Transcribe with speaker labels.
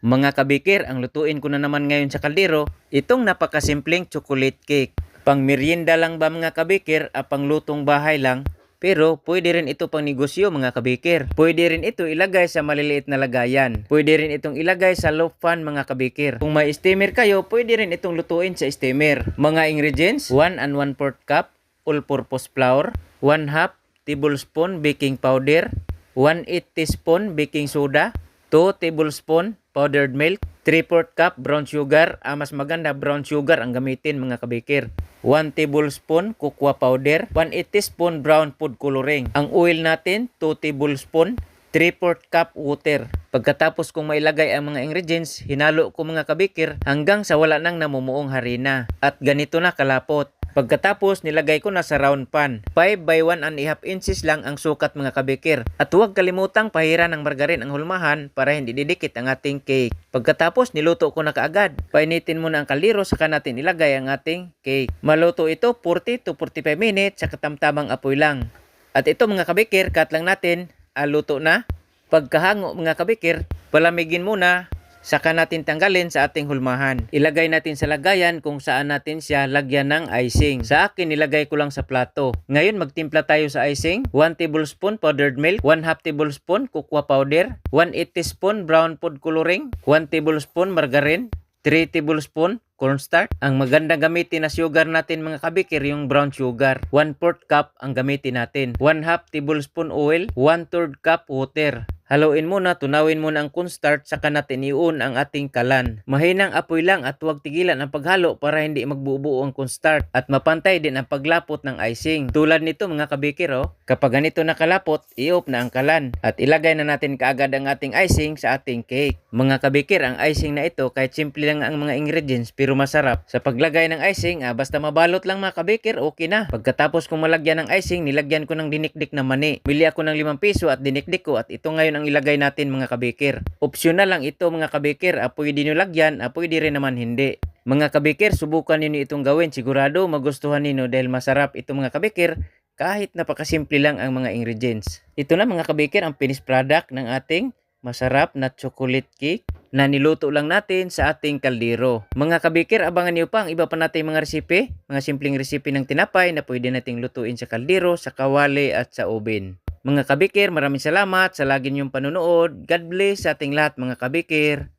Speaker 1: Mga kabikir, ang lutuin ko na naman ngayon sa kaldero, itong napakasimpleng chocolate cake. Pang merienda lang ba mga kabikir, a pang lutong bahay lang, pero pwede rin ito pang negosyo mga kabikir. Pwede rin ito ilagay sa maliliit na lagayan. Pwede rin itong ilagay sa loaf pan mga kabikir. Kung may steamer kayo, pwede rin itong lutuin sa steamer. Mga ingredients, 1 and 1 4 cup all-purpose flour, 1 half tablespoon baking powder, 1 8 teaspoon baking soda, 2 tablespoon powdered milk, 3 4 cup brown sugar. Ah, mas maganda brown sugar ang gamitin mga kabikir. 1 tablespoon cocoa powder, 1 8 teaspoon brown food coloring. Ang oil natin, 2 tablespoon, 3 4 cup water. Pagkatapos kong mailagay ang mga ingredients, hinalo ko mga kabikir hanggang sa wala nang namumuong harina. At ganito na kalapot. Pagkatapos, nilagay ko na sa round pan. 5 by 1 and a half inches lang ang sukat mga kabikir. At huwag kalimutang pahiran ng margarin ang hulmahan para hindi didikit ang ating cake. Pagkatapos, niluto ko na kaagad. Painitin muna ang kaldero saka natin ilagay ang ating cake. Maluto ito 40 to 45 minutes sa katamtamang apoy lang. At ito mga kabikir, cut lang natin. Ah, luto na. Pagkahango mga kabikir, palamigin muna saka natin tanggalin sa ating hulmahan. Ilagay natin sa lagayan kung saan natin siya lagyan ng icing. Sa akin, nilagay ko lang sa plato. Ngayon, magtimpla tayo sa icing. 1 tablespoon powdered milk, 1 half tablespoon cocoa powder, 1 8 teaspoon brown food coloring, 1 tablespoon margarine, 3 tablespoon cornstarch. Ang maganda gamitin na sugar natin mga kabikir yung brown sugar. 1 4 cup ang gamitin natin. 1 half tablespoon oil, 1 3 cup water. Haluin muna, tunawin muna ang cornstarch saka natin iun ang ating kalan. Mahinang apoy lang at huwag tigilan ang paghalo para hindi magbubuo ang cornstarch at mapantay din ang paglapot ng icing. Tulad nito mga kabikir oh, kapag ganito nakalapot, i-off na ang kalan at ilagay na natin kaagad ang ating icing sa ating cake. Mga kabikir, ang icing na ito kahit simple lang ang mga ingredients pero masarap. Sa paglagay ng icing, ah, basta mabalot lang mga kabikir, okay na. Pagkatapos kong malagyan ng icing, nilagyan ko ng dinikdik na mani. Bili ako ng 5 piso at dinikdik ko at ito ngayon ang ilagay natin mga kabikir. Optional lang ito mga kabikir, ah, pwede nyo lagyan, ah, pwede rin naman hindi. Mga kabikir, subukan niyo itong gawin. Sigurado magustuhan niyo dahil masarap ito mga kabikir kahit napakasimple lang ang mga ingredients. Ito na mga kabikir ang finished product ng ating masarap na chocolate cake na niluto lang natin sa ating kaldero. Mga kabikir, abangan niyo pa ang iba pa nating mga resipe, mga simpleng resipe ng tinapay na pwede nating lutuin sa kaldero, sa kawali at sa oven. Mga kabikir, maraming salamat sa lagi niyong panonood. God bless sa ating lahat mga kabikir.